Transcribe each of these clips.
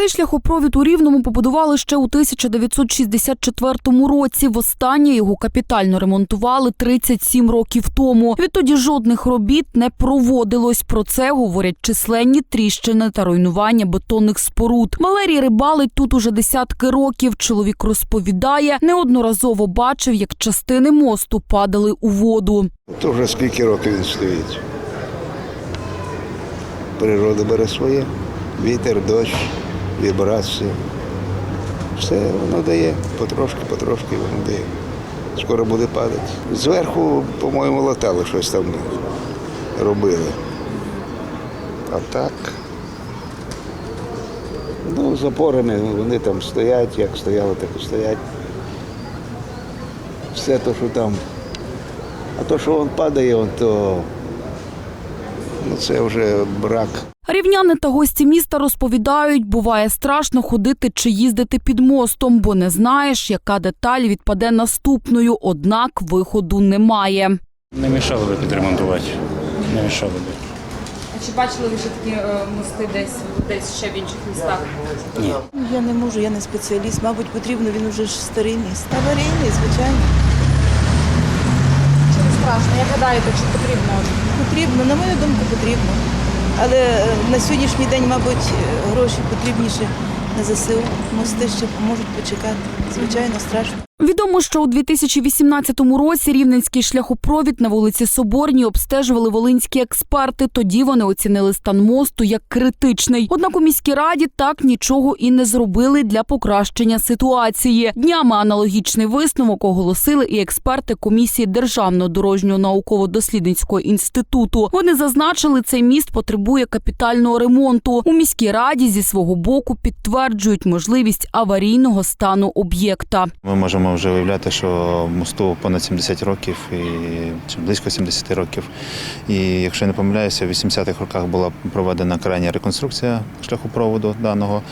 Цей шляхопровід у Рівному побудували ще у 1964 році. Востаннє його капітально ремонтували 37 років тому. Відтоді жодних робіт не проводилось. Про це говорять численні тріщини та руйнування бетонних споруд. Валерій рибалить тут уже десятки років. Чоловік розповідає, неодноразово бачив, як частини мосту падали у воду. То вже скільки років він стоїть. Природа бере своє. Вітер, дощ, вібрації. Все воно дає. Потрошки, потрошки воно дає. Скоро буде падати. Зверху, по-моєму, латали щось там робили. А так. Ну, з опорами вони там стоять, як стояли, так і стоять. Все то, що там а то, що він падає, он, то це вже брак. Рівняни та гості міста розповідають, буває страшно ходити чи їздити під мостом, бо не знаєш, яка деталь відпаде наступною, однак виходу немає. Не мішало би підремонтувати. Не мішало би. А чи бачили ви вже такі е, мости десь десь ще в інших містах? Ні. Я не можу, я не спеціаліст. Мабуть, потрібно, він уже ж старий міст. Аварійний, звичайно. Страшно? Як гадаєте, чи потрібно? Потрібно, на мою думку, потрібно. Але е, на сьогоднішній день, мабуть, е, гроші потрібніше на ЗСУ. Мости ще можуть почекати. Звичайно, страшно. Відомо, що у 2018 році рівненський шляхопровід на вулиці Соборній обстежували волинські експерти. Тоді вони оцінили стан мосту як критичний. Однак у міській раді так нічого і не зробили для покращення ситуації. Днями аналогічний висновок оголосили і експерти комісії Державного дорожнього науково-дослідницького інституту. Вони зазначили, цей міст потребує капітального ремонту. У міській раді зі свого боку підтверджують можливість аварійного стану об'єкта. Ми можемо вже виявляти, що мосту понад 70 років і близько 70 років. І якщо я не помиляюся, в 80-х роках була проведена крайня реконструкція шляхопроводу даного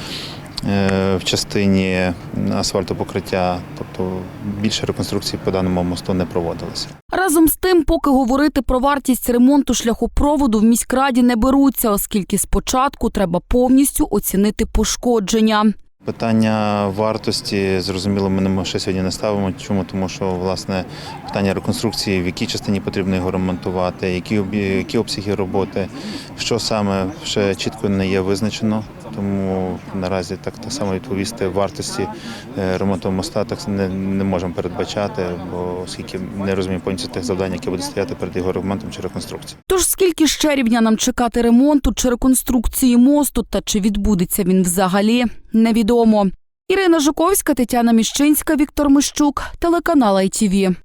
е, в частині асфальтопокриття. Тобто більше реконструкції по даному мосту не проводилося. Разом з тим, поки говорити про вартість ремонту шляхопроводу в міськраді не беруться, оскільки спочатку треба повністю оцінити пошкодження. Питання вартості зрозуміло, ми не ще сьогодні не ставимо. Чому? Тому що власне питання реконструкції, в якій частині потрібно його ремонтувати, які які обсяги роботи, що саме ще чітко не є визначено. Тому наразі так, так само відповісти вартості е, ремонту моста так не, не можемо передбачати, бо оскільки не розуміємо повністю тих завдань, які буде стояти перед його ремонтом чи реконструкцією. Тож скільки ще рівнянам чекати ремонту чи реконструкції мосту, та чи відбудеться він взагалі, невідомо. Ірина Жуковська, Тетяна Міщинська, Віктор Мищук, телеканал ITV.